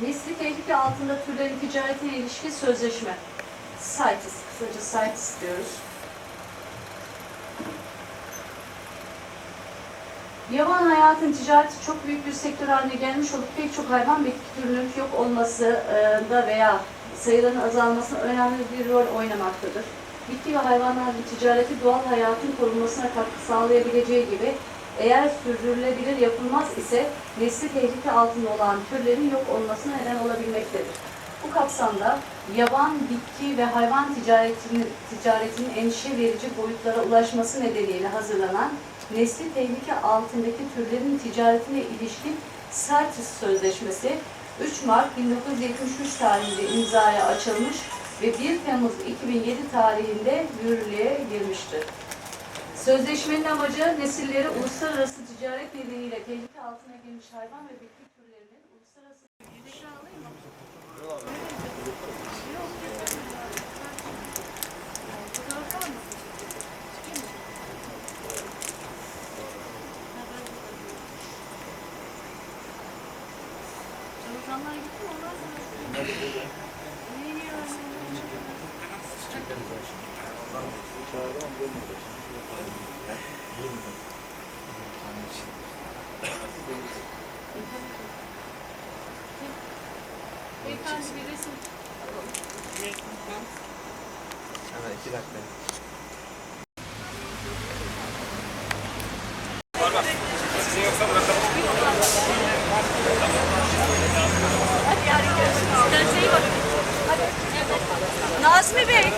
Nesli tehlike altında türlerin ticaretine ilişkin sözleşme. CITES, kısaca CITES diyoruz. Yaban hayatın ticareti çok büyük bir sektör haline gelmiş olup pek çok hayvan bitki türünün yok olması e, da veya sayıların azalmasına önemli bir rol oynamaktadır. Bitki ve hayvanların ticareti doğal hayatın korunmasına katkı sağlayabileceği gibi eğer sürdürülebilir yapılmaz ise nesli tehlike altında olan türlerin yok olmasına neden olabilmektedir. Bu kapsamda yaban, bitki ve hayvan ticaretinin, ticaretinin endişe verici boyutlara ulaşması nedeniyle hazırlanan nesli tehlike altındaki türlerin ticaretine ilişkin CITES Sözleşmesi 3 Mart 1973 tarihinde imzaya açılmış ve 1 Temmuz 2007 tarihinde yürürlüğe girmiştir. Sözleşmenin amacı nesilleri uluslararası ticaret nedeniyle tehlike altına girmiş hayvan ve bitki türlerinin uluslararası Çalışanlar gitti mi? Onlar sonra. Niye yiyor? Beyefendi bir resim Hemen iki dakika. Kendinize Nazmi Bey.